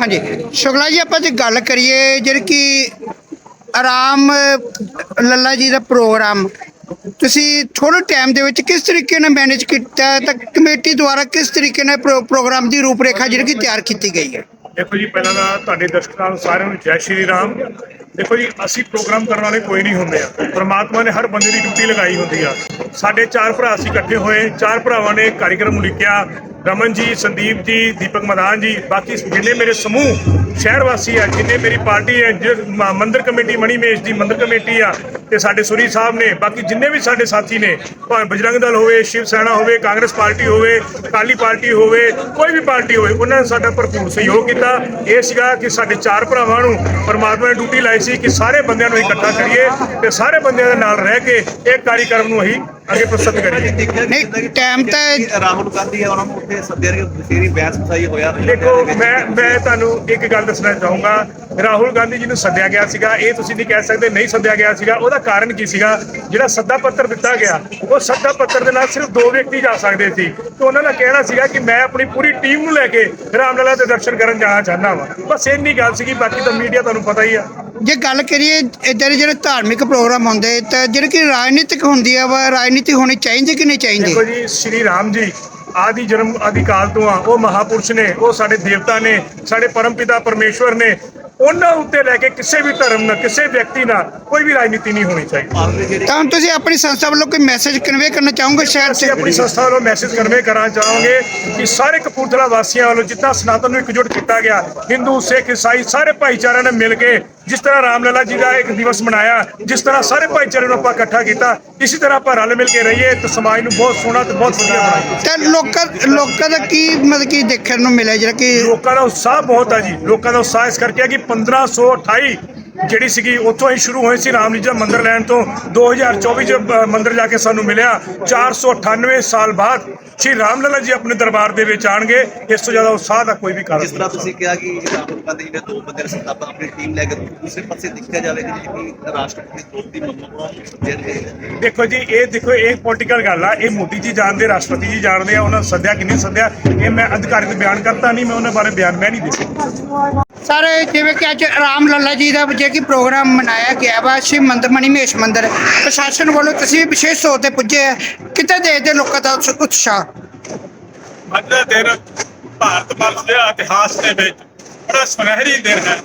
ਹਾਂਜੀ। ਸ਼ੁਕਲਾ ਜੀ, ਆਪਾਂ ਜੇ ਗੱਲ ਕਰੀਏ ਜਿਹੜੀ ਕਿ ਆਰਾਮ, ਲੱਲਾ ਜੀ ਦਾ ਪ੍ਰੋਗਰਾਮ, ਤੁਸੀਂ ਥੋੜੇ ਟਾਈਮ ਦੇ ਵਿੱਚ ਕਿਸ ਤਰੀਕੇ ਨਾਲ ਮੈਨੇਜ ਕੀਤਾ ਤਾਂ ਕਮੇਟੀ ਦੁਆਰਾ ਕਿਸ ਤਰੀਕੇ ਨਾਲ ਪ੍ਰੋਗਰਾਮ ਦੀ ਰੂਪਰੇਖਾ ਜਿਹੜੀ ਕਿ ਤਿਆਰ ਕੀਤੀ ਗਈ ਹੈ? ਦੇਖੋ ਜੀ, ਪਹਿਲਾਂ ਤਾਂ ਤੁਹਾਡੇ ਦਰਸ਼ਕਾਂ ਨੂੰ ਸਾਰਿਆਂ ਨੂੰ ਜੈ ਸ਼੍ਰੀ ਰਾਮ। ਦੇਖੋ ਜੀ, ਅਸੀਂ ਪ੍ਰੋਗਰਾਮ ਕਰਨ ਵਾਲੇ ਕੋਈ ਨਹੀਂ ਹੁੰਦੇ ਆ। ਪਰਮਾਤਮਾ ਨੇ ਹਰ ਬੰਦੇ ਦੀ ਡਿਊਟੀ ਲਗਾਈ ਹੁੰਦੀ ਆ। ਸਾਡੇ ਚਾਰ ਭਰਾ ਅਸੀਂ ਇਕੱਠੇ ਹੋਏ, ਚਾਰ ਭਰਾਵਾਂ ਨੇ ਕਾਰਿਕਰਮ ਲਿਖਿਆ ਰਮਨ ਜੀ ਸੰਦੀਪ ਜੀ, ਦੀਪਕ ਮਦਾਨ ਜੀ, ਬਾਕੀ ਜਿੰਨੇ ਮੇਰੇ ਸਮੂਹ, ਸ਼ਹਿਰ ਵਾਸੀ ਆ, ਜਿੰਨੇ ਮੇਰੀ ਪਾਰਟੀ ਹੈ ਜਿ- ਮ- ਮੰਦਿਰ ਕਮੇਟੀ, ਮਣੀ ਮੇਸ਼ ਦੀ ਮੰਦਰ ਕਮੇਟੀ ਆ, ਤੇ ਸਾਡੇ ਸੁਰੀ ਸਾਹਿਬ ਨੇ, ਬਾਕੀ ਜਿੰਨੇ ਵੀ ਸਾਡੇ ਸਾਥੀ ਨੇ, ਭਾਵੇਂ ਬਜਰੰਗ ਦਲ ਹੋਵੇ, ਸ਼ਿਵ ਸੈਨਾ ਹੋਵੇ, ਕਾਂਗਰਸ ਪਾਰਟੀ ਹੋਵੇ, ਅਕਾਲੀ ਪਾਰਟੀ ਹੋਵੇ, ਕੋਈ ਵੀ ਪਾਰਟੀ ਹੋਵੇ, ਉਹਨਾਂ ਨੇ ਸਾਡਾ ਭਰਪੂਰ ਸਹਿਯੋਗ ਕੀਤਾ। ਇਹ ਸੀਗਾ ਕਿ ਸਾਡੇ ਚਾਰ ਭਰਾਵਾਂ ਨੂੰ ਪਰਮਾਤਮਾ ਨੇ ਡਿਊਟੀ ਲਾਈ ਸੀ ਕਿ ਸਾਰੇ ਬੰਦਿਆਂ ਨੂੰ ਇਕੱਠਾ ਕਰੀਏ ਤੇ ਸਾਰੇ ਬੰਦਿਆਂ ਦੇ ਨਾਲ ਰਹਿ ਕੇ ਇਹ ਕਾਰਿਕਰਮ ਨੂੰ ਅਸੀਂ ਅੱਗੇ ਪ੍ਰਸਤੁਤ ਕਰੀਏ। ਨਹੀਂ, time ਤਾਂ- ਰਾਹੁਲ ਗਾਂਧੀ ਆ ਉਹਨਾਂ ਨੂੰ ਉੱਥੇ ਸੱਦਿਆ ਕਿ ਬਥੇਰੀ ਬਹਿਸ ਬਸਾਈ ਹੋਇਆ ਦੇਖੋ ਮੈਂ ਮੈਂ ਤੁਹਾਨੂੰ ਇੱਕ ਗੱਲ ਦੱਸਣਾ ਚਾਹੂੰਗਾ। ਰਾਹੁਲ ਗਾਂਧੀ ਜੀ ਨੂੰ ਸੱਦਿਆ ਗਿਆ ਸੀਗਾ ਇਹ ਤੁਸੀਂ ਨਹੀਂ ਕਹਿ ਸਕਦੇ ਨਹੀਂ ਸੱਦਿਆ ਗਿਆ ਸੀਗਾ। ਉਹਦਾ ਕਾਰਨ ਕੀ ਸੀਗਾ? ਜਿਹੜਾ ਸੱਦਾ ਪੱਤਰ ਦਿੱਤਾ ਗਿਆ ਉਹ ਸੱਦਾ ਪੱਤਰ ਦੇ ਨਾਲ ਸਿਰਫ ਦੋ ਵਿਅਕਤੀ ਜਾ ਸਕਦੇ ਸੀ। ਤੇ ਉਹਨਾਂ ਦਾ ਕਹਿਣਾ ਸੀਗਾ ਕਿ ਮੈਂ ਆਪਣੀ ਪੂਰੀ ਟੀਮ ਨੂੰ ਲੈ ਕੇ ਰਾਮਲਲਾ ਦੇ ਦਰਸ਼ਨ ਕਰਨ ਜਾਣਾ ਚਾਹੁੰਦਾ ਵਾਂ। ਬਸ ਇੰਨੀ ਗੱਲ ਸੀਗੀ ਬਾਕੀ ਤਾਂ ਮੀਡੀਆ ਤੁਹਾਨੂੰ ਪਤਾ ਹੀ ਆ। ਜੇ ਗੱਲ ਕਰੀਏ ਇਦਾਂ ਦੇ ਜਿਹੜੇ ਧਾਰਮਿਕ ਪ੍ਰੋਗਰਾਮ ਹੁੰਦੇ ਤਾਂ ਜਿਹੜੇ ਕਿ ਰਾਜਨੀਤਿਕ ਹੁੰਦੀ ਆ ਵਾ ਰਾਜਨੀਤੀ ਹੋਣੀ ਚਾਹੀਦੀ ਕਿ ਨਹੀਂ ਚਾਹੀਦੀ? ਦੇਖੋ ਜੀ ਸ਼੍ਰੀ ਰਾਮ ਜੀ ਆਦੀ ਜਨਮ ਆਦੀ ਕਾਲ ਤੋਂ ਆ ਉਹ ਮਹਾਪੁਰਸ਼ ਨੇ ਉਹ ਸਾਡੇ ਦੇਵਤਾ ਨੇ ਸਾਡੇ ਪਰਮਪਿਤਾ ਪਰਮੇਸ਼ਵਰ ਨੇ ਉਹਨਾਂ ਉੱਤੇ ਲੈ ਕੇ ਕਿਸੇ ਵੀ ਧਰਮ ਨਾਲ ਕਿਸੇ ਵਿਅਕਤੀ ਨਾਲ ਕੋਈ ਵੀ ਰਾਜਨੀਤੀ ਨਹੀਂ ਹੋਣੀ ਚਾਹੀਦੀ। ਤਾਂ ਤੁਸੀਂ ਆਪਣੀ ਸੰਸਥਾ ਵੱਲੋਂ ਕੋਈ ਮੈਸੇਜ ਕਨਵੇ ਕਰਨਾ ਚਾਹੋਗੇ ਸ਼ਹਿਰ ਅਸੀਂ ਆਪਣੀ ਸੰਸਥਾ ਵੱਲੋਂ ਮੈਸੇਜ ਕਨਵੇ ਕਰਨਾ ਚਾਹਾਂਗੇ ਕਿ ਸਾਰੇ ਕਪੂਰਥਲਾ ਵਾਸੀਆਂ ਵੱਲੋਂ ਜਿੱਦਾਂ ਸਨਾਤਨ ਨੂੰ ਇਕਜੁੱਟ ਕੀਤਾ ਗਿਆ ਹਿੰਦੂ ਸਿੱਖ ਈਸਾਈ ਸਾਰੇ ਭਾਈਚਾਰਿਆਂ ਨੇ ਮਿਲ ਕੇ ਜਿਸ ਤਰ੍ਹਾਂ ਰਾਮਲਲਾ ਜੀ ਦਾ ਇੱਕ ਦਿਵਸ ਮਨਾਇਆ ਜਿਸ ਤਰ੍ਹਾਂ ਸਾਰੇ ਭਾਈਚਾਰੇ ਨੂੰ ਆਪਾਂ ਇਕੱਠਾ ਕੀਤਾ ਇਸੇ ਤਰ੍ਹਾਂ ਆਪਾਂ ਰਲ ਮਿਲ ਕੇ ਰਹੀਏ ਤੇ ਸਮਾਜ ਨੂੰ ਬਹੁਤ ਸੋਹਣਾ ਤੇ ਬਹੁਤ ਵਧੀਆ ਬਣਾਈਏ। ਤਾਂ ਲੋਕਾਂ ਲੋਕਾਂ ਦਾ ਕੀ ਮਤਲਬ ਕੀ ਦੇਖਣ ਨੂੰ ਮਿਲਿਆ ਜਿਹੜਾ ਕਿ ਲੋਕਾਂ ਦਾ ਉਤਸ਼ਾਹ ਬਹੁਤ ਹੈ ਜੀ। ਲੋਕਾਂ ਦਾ ਉਤਸ਼ਾਹ ਇਸ ਕਰਕੇ ਹੈ ਕਿ 1528 ਜਿਹੜੀ ਸੀਗੀ ਉੱਥੋਂ ਹੀ ਸ਼ੁਰੂ ਹੋਈ ਸੀ ਰਾਮ ਜੀ ਦਾ ਮੰਦਿਰ ਲੈਣ ਤੋਂ 2024 ਚ ਮੰਦਿਰ ਜਾ ਕੇ ਸਾਨੂੰ ਮਿਲਿਆ। 498 ਸਾਲ ਬਾਅਦ ਸ਼੍ਰੀ ਰਾਮ ਲਲਾ ਜੀ ਆਪਣੇ ਦਰਬਾਰ ਦੇ ਵਿੱਚ ਆਣਗੇ। ਇਸ ਤੋਂ ਜ਼ਿਆਦਾ ਉਤਸ਼ਾਹ ਦਾ ਕੋਈ ਵੀ ਕਾਰਨ ਜਿਸ ਤਰ੍ਹਾਂ ਤੁਸੀਂ ਕਿਹਾ ਕਿ ਰਾਹੁਲ ਗਾਂਧੀ ਜੀ ਨੇ ਦੋ ਬੰਦੇ ਨੇ ਸੱਦਾ ਆਪਣੀ ਟੀਮ ਲੈ ਕੇ ਦੂਸਰੇ ਪਾਸੇ ਦੇਖਿਆ ਜਾਵੇ ਕਿ ਜਿਹੜੀ ਕਿ ਰਾਸ਼ਟਰਪਤੀ ਦ੍ਰੋਪਦੀ ਮੁਰਮੂ ਨੂੰ ਸੱਦਿਆ ਗਏ ਦੇਖੋ ਜੀ ਇਹ ਦੇਖੋ ਇਹ ਪੋਲੀਟੀਕਲ ਗੱਲ ਆ। ਇਹ ਮੋਦੀ ਜੀ ਜਾਣਦੇ ਰਾਸ਼ਟਰਪਤੀ ਜੀ ਜਾਣਦੇ ਆ। ਉਹਨਾਂ ਨੂੰ ਸੱਦਿਆ ਕਿ ਨਹੀਂ ਸੱਦਿਆ ਇਹ ਮੈਂ ਅਧਿਕਾਰਿਤ ਬਿਆਨ ਕਰਤਾ ਨਹੀਂ ਮੈਂ ਉਹਨਾਂ ਬਾਰੇ ਬਿਆਨ ਮੈਂ ਨਹੀਂ ਦੇ ਸਕਦਾ। ਸਰ ਜਿਵੇਂ ਕਿ ਅੱਜ ਰਾਮ ਲੱਲਾ ਜੀ ਦਾ ਜੇ ਕਿ ਪ੍ਰੋਗਰਾਮ ਮਨਾਇਆ ਗਿਆ ਵਾ ਸ਼ਿਵ ਮੰਦਰ ਮਣੀਮੇਸ਼ ਮੰਦਰ। ਪ੍ਰਸ਼ਾਸਨ ਵੱਲੋਂ ਤੁਸੀਂ ਵੀ ਵਿਸ਼ੇਸ਼ ਤੌਰ ਤੇ ਪੁੱਜੇ ਆ। ਕਿੱਦਾਂ ਦੇਖਦੇ ਲੋਕਾਂ ਦਾ ਉਤਸ਼ਾਹ? ਅੱਜ ਦਾ ਦਿਨ ਭਾਰਤ ਵਰਸ਼ ਦੇ ਇਤਿਹਾਸ ਦੇ ਵਿੱਚ ਬੜਾ ਸੁਨਹਿਰੀ ਦਿਨ ਹੈ,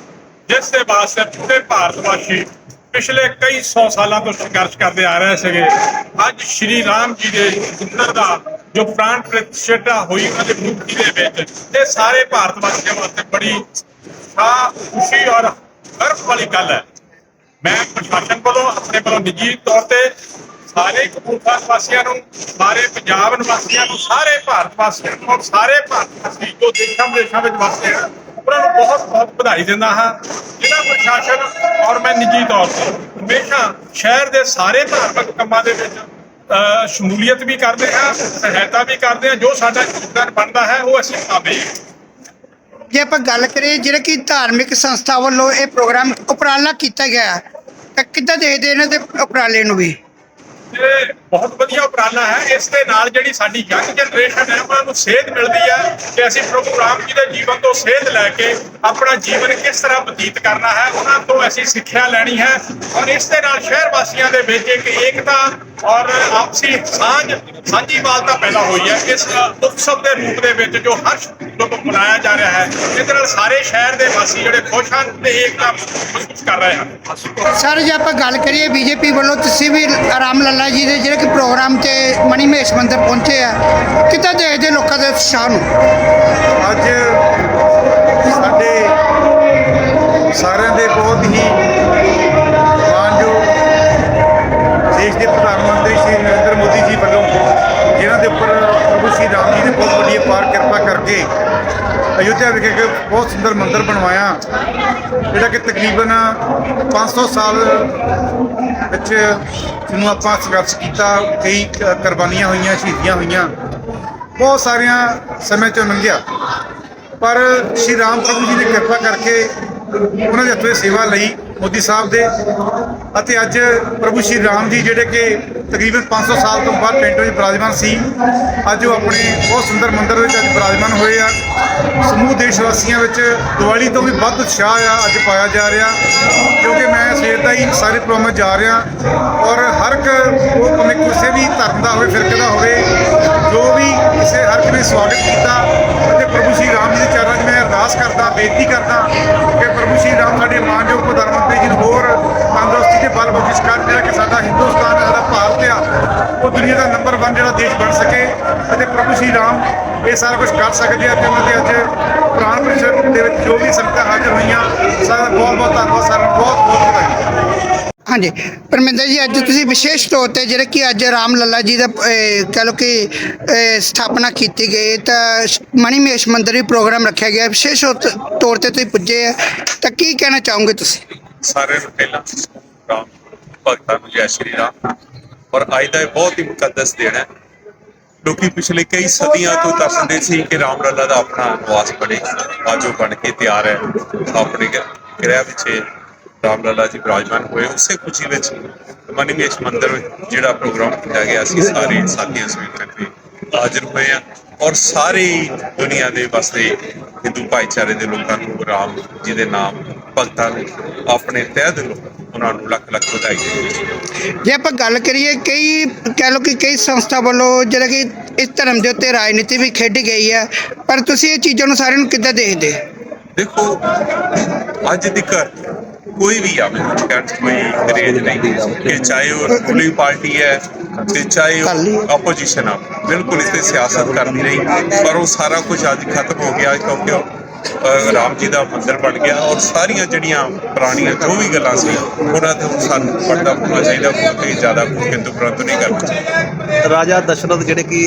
ਜਿਸ ਦੇ ਵਾਸਤੇ ਪੂਰੇ ਭਾਰਤ ਵਾਸੀ ਪਿਛਲੇ ਕਈ ਸੌ ਸਾਲਾਂ ਤੋਂ ਸੰਘਰਸ਼ ਕਰਦੇ ਆ ਰਹੇ ਸੀਗੇ। ਅੱਜ ਸ਼੍ਰੀ ਰਾਮ ਜੀ ਦੇ ਪੁੱਤਰ ਦਾ ਜੋ ਪ੍ਰਾਣ ਪ੍ਰਤਿਸ਼ਠਾ ਹੋਈ ਉਹਨਾਂ ਦੀ ਮੁਕਤੀ ਦੇ ਵਿੱਚ, ਇਹ ਸਾਰੇ ਭਾਰਤ ਵਾਸੀਆਂ ਵਾਸਤੇ ਬੜੀ ਸਾਹ ਖੁਸ਼ੀ ਔਰ ਗਰਵ ਵਾਲੀ ਗੱਲ ਹੈ। ਮੈਂ ਪ੍ਰਸ਼ਾਸਨ ਵੱਲੋਂ ਆਪਣੇ ਵੱਲੋਂ ਨਿੱਜੀ ਤੌਰ ਤੇ ਸਾਰੇ ਕਪੂਰਥਲਾ ਵਾਸੀਆਂ ਨੂੰ ਸਾਰੇ ਪੰਜਾਬ ਨਿਵਾਸੀਆਂ ਨੂੰ ਸਾਰੇ ਭਾਰਤ ਵਾਸੀਆਂ ਨੂੰ ਸਾਰੇ ਭਾਰਤ ਵਾਸੀ ਜੋ ਦੇਸ਼ਾਂ ਵਿਦੇਸ਼ਾਂ ਵਿੱਚ ਵਸਦੇ ਹਨ ਉਹਨਾਂ ਨੂੰ ਬਹੁਤ ਬਹੁਤ ਵਧਾਈ ਦਿੰਦਾ ਹਾਂ। ਜਿਹੜਾ ਪ੍ਰਸ਼ਾਸਨ ਔਰ ਮੈਂ ਨਿੱਜੀ ਤੌਰ ਤੇ ਹਮੇਸ਼ਾ ਸ਼ਹਿਰ ਦੇ ਸਾਰੇ ਧਾਰਮਿਕ ਕੰਮਾਂ ਦੇ ਵਿੱਚ ਅ, ਸ਼ਮੂਲੀਅਤ ਵੀ ਕਰਦੇ ਹਾਂ ਸਹਾਇਤਾ ਵੀ ਕਰਦੇ ਹਾਂ। ਜੋ ਸਾਡਾ ਯੋਗਦਾਨ ਬਣਦਾ ਹੈ ਉਹ ਅਸੀਂ ਪਾਉਂਦੇ ਹਾਂ। ਜੇ ਆਪਾਂ ਗੱਲ ਕਰੀਏ ਜਿਹੜੇ ਕਿ ਧਾਰਮਿਕ ਸੰਸਥਾ ਵੱਲੋਂ ਇਹ ਪ੍ਰੋਗਰਾਮ ਉਪਰਾਲਾ ਕੀਤਾ ਗਿਆ ਤਾਂ ਕਿੱਦਾਂ ਦੇਖਦੇ ਇਹਨਾਂ ਦੇ ਉਪਰਾਲੇ ਨੂੰ ਵੀ? ਇਹ ਬਹੁਤ ਵਧੀਆ ਉਪਰਾਲਾ ਹੈ। ਇਸ ਦੇ ਨਾਲ ਜਿਹੜੀ ਸਾਡੀ ਯੰਗ ਜਨਰੇਸ਼ਨ ਹੈ, ਉਹਨਾਂ ਨੂੰ ਸੇਧ ਮਿਲਦੀ ਹੈ ਕਿ ਅਸੀਂ ਪ੍ਰਭੂ ਰਾਮ ਜੀ ਦੇ ਜੀਵਨ ਤੋਂ ਸੇਧ ਲੈ ਕੇ ਆਪਣਾ ਜੀਵਨ ਕਿਸ ਤਰ੍ਹਾਂ ਬਤੀਤ ਕਰਨਾ ਹੈ, ਉਹਨਾਂ ਤੋਂ ਅਸੀਂ ਸਿੱਖਿਆ ਲੈਣੀ ਹੈ। ਔਰ ਇਸ ਦੇ ਨਾਲ ਸ਼ਹਿਰ ਵਾਸੀਆਂ ਦੇ ਵਿੱਚ ਇੱਕ ਏਕਤਾ ਔਰ ਆਪਸੀ ਸਾਂਝ ਸਾਂਝੀਵਾਲਤਾ ਪੈਦਾ ਹੋਈ ਹੈ। ਇਸ ਉਤਸਵ ਦੇ ਰੂਪ ਦੇ ਵਿੱਚ ਜੋ ਹਰ ਮਨਾਇਆ ਜਾ ਰਿਹਾ ਹੈ। ਇਹਦੇ ਨਾਲ ਸਾਰੇ ਸ਼ਹਿਰ ਦੇ ਵਾਸੀ ਜਿਹੜੇ ਖੁਸ਼ ਹਨ ਤੇ ਏਕਤਾ ਮਹਿਸੂਸ ਕਰ ਰਹੇ ਹਨ। ਸਰ ਜੇ ਆਪਾਂ ਗੱਲ ਕਰੀਏ ਬੀਜੇਪੀ ਵੱਲੋਂ ਤੁਸੀਂ ਵੀ ਰਾਮ ਲੱਲਾ ਜੀ ਦੇ ਜਿਹੜੇ ਕਿ ਪ੍ਰੋਗਰਾਮ ਤੇ ਮਣੀਮੇਸ਼ ਮੰਦਰ ਪਹੁੰਚੇ ਆ ਕਿੱਦਾਂ ਦੇਖਦੇ ਲੋਕਾਂ ਦੇ ਉਤਸ਼ਾਹ ਨੂੰ? ਅੱਜ ਅਯੁੱਧਿਆ ਵਿਖੇ ਇੱਕ ਬਹੁਤ ਸੁੰਦਰ ਮੰਦਿਰ ਬਣਵਾਇਆ। ਜਿਹੜਾ ਕਿ ਤਕਰੀਬਨ 500 ਸਾਲ ਵਿੱਚ ਜਿਹਨੂੰ ਆਪਾਂ ਸੰਘਰਸ਼ ਕੀਤਾ, ਕਈ ਕੁਰਬਾਨੀਆਂ ਹੋਈਆਂ, ਸ਼ਹੀਦੀਆਂ ਹੋਈਆਂ। ਬਹੁਤ ਸਾਰੀਆਂ ਸਮੇਂ ਚੋਂ ਲੰਘਿਆ। ਪਰ ਸ਼੍ਰੀ ਰਾਮ ਪ੍ਰਭੂ ਜੀ ਨੇ ਕਿਰਪਾ ਕਰਕੇ ਉਹਨਾਂ ਦੇ ਹੱਥੋਂ ਸੇਵਾ ਲਈ ਮੋਦੀ ਸਾਹਿਬ ਦੇ ਅਤੇ ਅੱਜ ਪ੍ਰਭੂ ਸ਼੍ਰੀ ਰਾਮ ਜੀ ਜਿਹੜੇ ਕਿ ਤਕਰੀਬਨ 500 ਸਾਲ ਤੋਂ ਬਾਅਦ ਪਿੰਡ ਵਿੱਚ ਬਿਰਾਜਮਾਨ ਸੀ, ਅੱਜ ਉਹ ਆਪਣੇ ਬਹੁਤ ਸੁੰਦਰ ਮੰਦਿਰ ਵਿੱਚ ਅੱਜ ਬਿਰਾਜਮਾਨ ਹੋਏ ਆ। ਸਮੂਹ ਦੇਸ਼ ਵਾਸੀਆਂ ਵਿੱਚ ਦੀਵਾਲੀ ਤੋਂ ਵੀ ਵੱਧ ਉਤਸ਼ਾਹ ਆ, ਅੱਜ ਪਾਇਆ ਜਾ ਰਿਹਾ ਕਿਉਂਕਿ ਮੈਂ ਸਵੇਰ ਦਾ ਹੀ ਸਾਰੇ ਪ੍ਰੋਗਰਾਮ ਜਾ ਰਿਹਾ ਔਰ ਹਰ ਇੱਕ ਉਹ ਭਾਵੇਂ ਕਿਸੇ ਵੀ ਧਰਮ ਦਾ ਹੋਵੇ ਫਿਰਕੇ ਦਾ ਹੋਵੇ, ਜੋ ਵੀ ਕਿਸੇ ਹਰ ਇੱਕ ਨੇ ਸਵਾਗਤ ਕੀਤਾ, ਅਤੇ ਪ੍ਰਭੂ ਸ਼੍ਰੀ ਰਾਮ ਜੀ ਦੇ ਚਰਨਾਂ 'ਚ ਮੈਂ ਅਰਦਾਸ ਕਰਦਾ, ਬੇਨਤੀ ਕਰਦਾ ਕਿ ਪ੍ਰਭੂ ਸ਼੍ਰੀ ਰਾਮ ਸਾਡੇ ਮਾਨਯੋਗ ਪ੍ਰਧਾਨ ਮੰਤਰੀ ਜੀ ਨੂੰ ਹੋਰ ਦੇ ਬਲ ਬਖਸ਼ਿਸ਼ ਕਰਨ ਜਿਹੜਾ ਕਿ ਸਾਡਾ ਹਿੰਦੁਸਤਾਨ ਹੈ ਸਾਡਾ ਭਾਰਤ ਆ ਉਹ ਦੁਨੀਆ ਦਾ ਨੰਬਰ 1 ਜਿਹੜਾ ਦੇਸ਼ ਬਣ ਸਕੇ ਅਤੇ ਪ੍ਰਭੂ ਸ਼੍ਰੀ ਰਾਮ ਇਹ ਸਾਰਾ ਕੁਝ ਕਰ ਸਕਦੇ ਆ ਤੇ ਉਹਨਾਂ ਦੇ ਅੱਜ ਪ੍ਰਾਣ ਪ੍ਰਚਰ ਦੇ ਵਿੱਚ ਜੋ ਵੀ ਸੰਗਤਾਂ ਹਾਜ਼ਰ ਹੋਈਆਂ ਸਾਰਾ ਬਹੁਤ ਬਹੁਤ ਧੰਨਵਾਦ ਸਾਰਿਆਂ ਨੂੰ ਬਹੁਤ ਬਹੁਤ ਵਧਾਈ ਹਾਂਜੀ ਪਰਮਿੰਦਰ ਜੀ ਅੱਜ ਤੁਸੀਂ ਵਿਸ਼ੇਸ਼ ਤੌਰ ਤੇ ਜਿਹੜੇ ਕਿ ਅੱਜ ਰਾਮ ਲੱਲਾ ਜੀ ਦਾ ਕਹਿ ਲਓ ਕਿ ਸਥਾਪਨਾ ਕੀਤੀ ਗਈ ਤਾਂ ਮਣੀਮੇਸ਼ ਮੰਦਿਰ ਵੀ ਪ੍ਰੋਗਰਾਮ ਰੱਖਿਆ ਗਿਆ। ਵਿਸ਼ੇਸ਼ ਤੌਰ ਤੇ- ਤੁਸੀਂ ਪੁੱਜੇ ਆ ਤਾਂ ਕੀ ਕਹਿਣਾ ਚਾਹੋਗੇ ਤੁਸੀਂ? ਸਾਰਿਆਂ ਨੂੰ ਪਹਿਲਾਂ ਰਾਮ ਭਗਤਾਂ ਨੂੰ ਜੈ ਸ਼੍ਰੀ ਰਾਮ। ਔਰ ਅੱਜ ਦਾ ਇਹ ਬਹੁਤ ਹੀ ਮੁਕੱਦਸ ਦਿਨ ਹੈ। ਲੋਕੀ ਪਿਛਲੇ ਕਈ ਸਦੀਆਂ ਤੋਂ ਤਰਸਦੇ ਸੀ ਕਿ ਰਾਮ ਲੱਲਾ ਦਾ ਆਪਣਾ ਨਿਵਾਸ ਬਣੇ, ਅੱਜ ਉਹ ਬਣ ਕੇ ਤਿਆਰ ਹੈ। ਆਪਣੇ ਗ- ਗ੍ਰਹਿ ਵਿੱਚ ਰਾਮ ਜੀ ਬਿਰਾਜਮਾਨ ਹੋਏ। ਉਸੇ ਖੁਸ਼ੀ ਵਿੱਚ ਮਨੀਮੇਸ਼ ਮੰਦਿਰ ਜਿਹੜਾ ਪ੍ਰੋਗਰਾਮ ਕੀਤਾ ਗਿਆ ਸੀ, ਸਾਰੇ ਸਾਥੀਆਂ ਸਮੇਤ ਕਰਕੇ ਹਾਜ਼ਰ ਹੋਏ ਆ। ਔਰ ਸਾਰੇ ਹੀ ਦੁਨੀਆ ਦੇ ਵਸਦੇ ਹਿੰਦੂ ਭਾਈਚਾਰੇ ਦੇ ਲੋਕਾਂ ਨੂੰ ਰਾਮ ਜੀ ਦੇ ਨਾਮ, ਭਗਤਾਂ ਨੂੰ ਆਪਣੇ ਤਹਿ ਦਿਲੋਂ ਉਹਨਾਂ ਨੂੰ ਲੱਖ ਲੱਖ ਵਧਾਈ ਜੇ ਆਪਾਂ ਗੱਲ ਕਰੀਏ ਕਈ ਕਹਿ ਲਓ ਕਿ ਕਈ ਸੰਸਥਾ ਵੱਲੋਂ ਜਿਹੜਾ ਕਿ ਇਸ ਧਰਮ ਦੇ ਉੱਤੇ ਰਾਜਨੀਤੀ ਵੀ ਖੇਡੀ ਗਈ ਹੈ ਪਰ ਤੁਸੀਂ ਇਹ ਚੀਜ਼ਾਂ ਨੂੰ ਸਾਰਿਆਂ ਨੂੰ ਕਿੱਦਾਂ ਦੇਖਦੇ? ਦੇਖੋ ਅੱਜ ਤੱਕ ਕੋਈ ਵੀ ਆਵੇ 'ਚ ਕੋਈ ਗਰੇਜ ਨਹੀਂ। ਕਿ ਚਾਹੇ ਉਹ ਰੂਲਿੰਗ ਪਾਰਟੀ ਹੈ ਤੇ ਚਾਹੇ। ਉਹ ਆਪੋਜੀਸ਼ਨ ਆ ਬਿਲਕੁਲ ਇਸ ਤੇ ਸਿਆਸਤ ਕਰਦੀ ਰਹੀ ਪਰ ਉਹ ਸਾਰਾ ਕੁਝ ਅੱਜ ਖਤਮ ਹੋ ਗਿਆ ਕਿਉਂਕਿ ਰਾਮ ਜੀ ਦਾ ਮੰਦਿਰ ਬਣ ਗਿਆ ਔਰ ਸਾਰੀਆਂ ਜਿਹੜੀਆਂ ਪੁਰਾਣੀਆਂ ਜੋ ਵੀ ਗੱਲਾਂ ਸੀ, ਉਹਨਾਂ ਤੇ ਸਾਨੂੰ ਪਰਦਾ ਹੋਣਾ ਚਾਹੀਦਾ ਕੋਈ ਜ਼ਿਆਦਾ ਕਿੰਤੂ ਪਰੰਤੂ ਨਹੀਂ ਕਰਨਾ ਚਾਹੀਦਾ। ਰਾਜਾ ਦਸ਼ਰਥ ਜਿਹੜੇ ਕਿ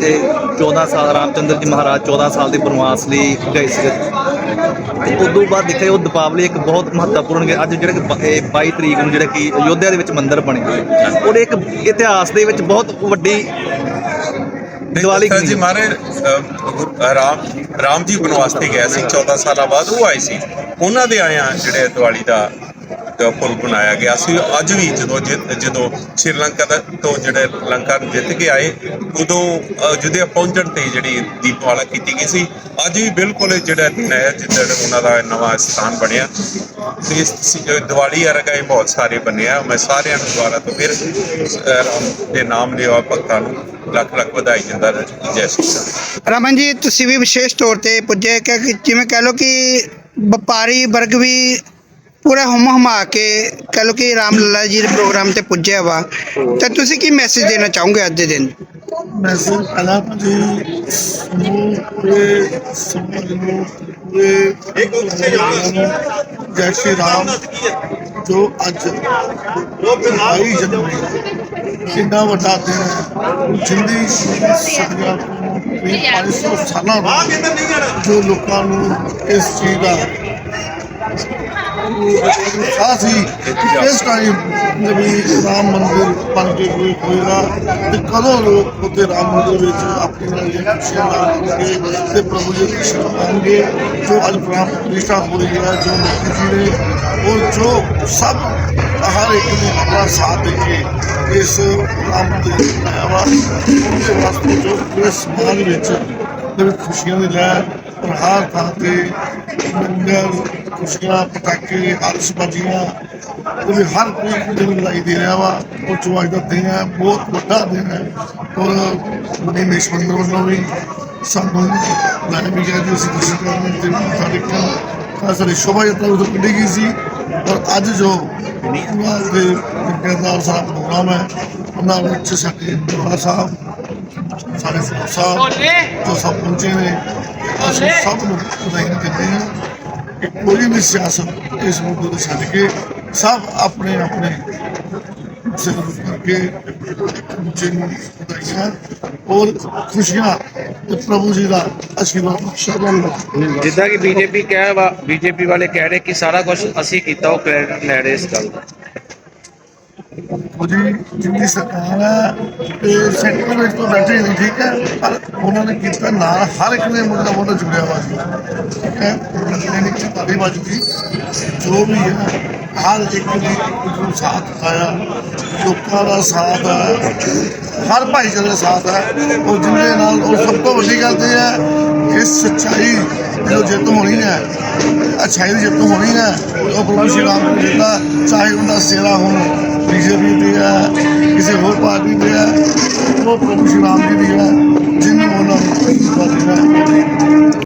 ਤੇ 14 ਸਾਲ, ਰਾਮਚੰਦਰ ਜੀ ਮਹਾਰਾਜ 14 ਸਾਲ ਦੇ ਬਨਵਾਸ ਲਈ ਗਏ ਸੀ ਤੇ ਤੋਂ ਬਾਅਦ ਦੇਖਿਆ ਉਹ ਦੀਪਾਵਲੀ ਇੱਕ ਬਹੁਤ ਮਹੱਤਵਪੂਰਨ ਹੈ ਅੱਜ ਜਿਹੜੇ ਕਿ ਬ- ਇਹ 22 ਤਰੀਕ ਨੂੰ ਜਿਹੜੇ ਕਿ ਅਯੋਧਿਆ ਦੇ ਵਿੱਚ ਮੰਦਿਰ ਬਣੇ। ਉਹਦੇ ਇੱਕ ਇਤਿਹਾਸ ਦੇ ਵਿੱਚ ਬਹੁਤ ਵੱਡੀ ਦੀਵਾਲੀ ਦਸ਼ਰਥ ਜੀ ਮਾਰੇ ਰਾਮ ਰਾਮ ਜੀ ਬਨਵਾਸ ਤੇ ਗਏ ਸੀ 14 ਸਾਲਾਂ ਬਾਅਦ ਉਹ ਆਏ ਸੀ। ਉਹਨਾਂ ਦੇ ਆਇਆਂ ਜਿਹੜੇ ਦੀਵਾਲੀ ਦਾ ਅ, ਪੁਲ ਬਣਾਇਆ ਗਿਆ ਸੀ। ਅੱਜ ਵੀ ਜਦੋਂ ਜਦੋਂ ਸ਼੍ਰੀਲੰਕਾ ਦਾ ਤੋਂ ਜਿਹੜੇ ਲੰਕਾ ਨੂੰ ਜਿੱਤ ਕੇ ਆਏ ਉਦੋਂ ਅਯੁੱਧਿਆ ਪਹੁੰਚਣ ਤੇ ਜਿਹੜੀ ਦੀਪਮਾਲਾ ਕੀਤੀ ਗਈ ਸੀ ਅੱਜ ਵੀ ਬਿਲਕੁਲ ਜਿਹੜਾ ਦਿਨ ਹੈ ਜਿੱਦਣ ਉਹਨਾਂ ਦਾ ਨਵਾਂ ਸਥਾਨ ਬਣਿਆ। ਤੇ ਦੀਵਾਲੀ ਵਰਗਾ ਇਹ ਬਹੁਤ ਸਾਰੇ ਬਣਿਆ ਮੈਂ ਸਾਰਿਆਂ ਨੂੰ ਦੁਆਰਾ ਤੋਂ ਫਿਰ ਦੇ ਨਾਮ ਲਿਆ ਭਗਤਾਂ ਨੂੰ। ਲੱਖ ਲੱਖ ਵਧਾਈ ਦਿੰਦਾ ਜੈ ਸ਼੍ਰੀ ਰਾਮ ਰਮਨ ਜੀ ਤੁਸੀਂ ਵੀ ਵਿਸ਼ੇਸ਼ ਤੌਰ ਤੇ ਪੁੱਜੇ ਕਿ ਜਿਵੇਂ ਕਹਿ ਲਓ ਕਿ ਵਪਾਰੀ ਵਰਗ ਵੀ ਪੂਰਾ ਹਮ ਹਮਾ ਕੇ ਕਹਿ ਲਓ ਕਿ ਰਾਮ ਲੱਲਾ ਜੀ ਦੇ ਪ੍ਰੋਗਰਾਮ ਤੇ ਪੁੱਜਿਆ ਵਾ ਤਾਂ ਤੁਸੀਂ ਕੀ ਮੈਸੇਜ ਦੇਣਾ ਚਾਹੋਗੇ ਅੱਜ ਦੇ ਦਿਨ ਮੈਸੇਜ ਪਹਿਲਾਂ ਤਾਂ ਜੀ ਸਮੂਹ ਪੂਰੇ ਸਮਾਜ ਨੂੰ ਪੂਰੇ ਨੂੰ ਜੈ ਸ਼੍ਰੀ ਰਾਮ ਜੋ ਅੱਜ ਆਈ ਜਨਵਰੀ ਕਿੰਨਾ ਵੱਡਾ ਦਿਨ ਹੈ ਜਿੰਦੀ ਸਦੀਆਂ ਤੋਂ ਵੀ 500 ਸਾਲਾਂ ਤੋਂ ਜੋ ਲੋਕਾਂ ਨੂੰ ਇਸ ਚੀਜ਼ ਦਾ ਉਤਸ਼ਾਹ ਸੀ ਕਿ ਇਸ ਟਾਈਮ ਨਵੀਂ ਰਾਮ ਮੰਦਿਰ ਬਣ ਕੇ ਕੋਈ ਹੋਏਗਾ ਤੇ ਕਦੋਂ ਲੋਕ ਉੱਥੇ ਰਾਮ ਮੰਦਿਰ ਵਿੱਚ ਆਪਣੀ ਨਾਲ ਜਿਹੜੀਆਂ ਖੁਸ਼ੀਆਂ ਲਾਉਣਗੇ ਤੇ ਪ੍ਰਭੂ ਜੀ ਦੀ ਸੇਵਾ ਜੋ ਅੱਜ ਪ੍ਰਾਣ ਪ੍ਰਤਿਸ਼ਠਾ ਹੋ ਰਹੀ ਹੈ, ਜੋ ਮੋਦੀ ਜੀ ਨੇ ਔਰ ਜੋ ਸਭ ਹਰ ਇੱਕ ਨੇ ਆਪਣਾ ਸਾਥ ਦੇ ਕੇ ਇਸ ਰਾਮ ਮੰਦਿਰ ਨੂੰ ਬਣਾਇਆ ਵਾ ਵਾਸਤੇ ਜੋ ਪੂਰੇ ਸਮਾਜ ਵਿੱਚ ਦੇ ਖੁਸ਼ੀਆਂ ਦੀ ਲਹਿਰ ਔਰ ਹਰ ਥਾਂ ਤੇ ਲੰਗਰ ਖੁਸ਼ੀਆਂ ਪਟਾਕੇ ਆਤਿਸ਼ਬਾਜ਼ੀਆਂ ਤੇ ਵੀ ਹਰ ਕੋਈ ਦਿਨ ਵਧਾਈ ਦੇ ਰਿਹਾ ਵਾ। ਉਹ ਜੋ ਅੱਜ ਦਾ ਦਿਨ ਹੈ ਬਹੁਤ ਵੱਡਾ ਦਿਨ ਹੈ। ਔਰ ਮਨੀ ਮੇਸ਼ਵੰਦਰ ਵੱਲੋਂ ਵੀ ਸਾਨੂੰ ਲਾਇਆ ਵੀ ਗਿਆ ਜੀ ਅਸੀਂ ਦਰਸ਼ਨ ਕਰਨ ਤੇ ਮੱਥਾ ਟੇਕਣ ਤਾਂ ਸਾਡੀ ਸ਼ੋਭਾ ਯਾਤਰਾ ਉਦੋਂ ਕੱਢੀ ਗਈ ਸੀ। ਔਰ ਅੱਜ ਜੋ ਉਹਨਾਂ ਦੇ ਜਗਦਾਰ ਸਾਰਾ ਪ੍ਰੋਗਰਾਮ ਹੈ ਉਹਨਾਂ ਵਿੱਚ ਸਾਡੇ ਦਰਬਾਰ ਸਾਹਿਬ ਸਾਡੇ ਸਾਹਿਬ ਜੋ ਸਭ ਪਹੁੰਚੇ ਨੇ ਅਸੀਂ ਸਭ ਨੂੰ ਵਧਾਈਆਂ ਦਿੰਦੇ ਹਾਂ ਕਿ ਕੋਈ ਵੀ ਸਿਆਸਤ ਇਸ ਮੁੱਦੇ ਨੂੰ ਛੱਡ ਕੇ ਸਭ ਆਪਣੇ ਆਪਣੇ ਸਿਰ ਕਰਕੇ ਦੂਜੇ ਨੂੰ ਵਧਾਈਆਂ ਔਰ ਖੁਸ਼ੀਆਂ ਤੇ ਪ੍ਰਭੂ ਜੀ ਦਾ ਆਸ਼ੀਰਵਾਦ ਸ਼ਰਨ ਜਿੱਦਾਂ ਕਿ ਬੀਜੇਪੀ ਕਹਿ ਵਾ ਬੀਜੇਪੀ ਵਾਲੇ ਕਹਿ ਰਹੇ ਕਿ ਸਾਰਾ ਕੁਝ ਅਸੀਂ ਕੀਤਾ ਉਹ ਕ੍ਰੈਡਿਟ ਲੈ ਰਹੇ ਇਸ ਗੱਲ ਦਾ ਉਹਦੀ ਜਿੰਨੀ ਸਰਕਾਰ ਹੈ ਤੇ ਸੈਂਟਰ ਵਿੱਚ ਤੋਂ ਬੈਠੇ ਨਹੀਂ, ਠੀਕ ਹੈ? ਪਰ ਉਹਨਾਂ ਨੇ ਕੀਤਾ ਨਾਲ ਹਰ ਇੱਕ ਨੇ ਮੁੱਦਾ ਮੁੰਡਾ ਜੁੜਿਆ ਵਾ ਸੀ ਠੀਕ ਹੈ? ਕਲੀਨਿਕ ਚ ਤੁਹਾਡੀ ਬਾਜੂਗੀ ਜੋ ਵੀ ਹੈ, ਹਰ ਇੱਕ ਨੇ ਜੋ ਸਾਥ ਆਇਆ ਲੋਕਾਂ ਦਾ ਸਾਥ ਹੈ ਹਰ ਭਾਈਚਾਰੇ ਦਾ ਸਾਥ ਹੈ ਉਹ ਜਿਹਦੇ ਨਾਲ ਉਹ ਸਭ ਤੋਂ ਵੱਡੀ ਗੱਲ ਤੇ ਹੈ ਇਸ ਸੱਚਾਈ ਜੋ ਜਿੱਤ ਹੋਣੀ ਹੈ। ਅੱਛਾਈ ਦੀ ਜਿੱਤ ਹੋਣੀ ਹੈ। ਉਹ ਪ੍ਰਭੂ ਸ਼੍ਰੀ ਰਾਮ ਜੀ ਦਾ ਚਾਹੇ ਉਹਦਾ ਸੇਰਾ ਹੋਣ ਬੀਜੇਪੀ ਦੀ ਹੈ, ਕਿਸੇ ਹੋਰ ਪਾਰਟੀ ਦੀ ਹੈ, ਉਹ ਪ੍ਰਭੂ ਸ਼੍ਰੀ ਰਾਮ ਜੀ ਦੀ ਹੈ ਜਿੰਨੂੰ ਉਹਨਾਂ ਨੂੰ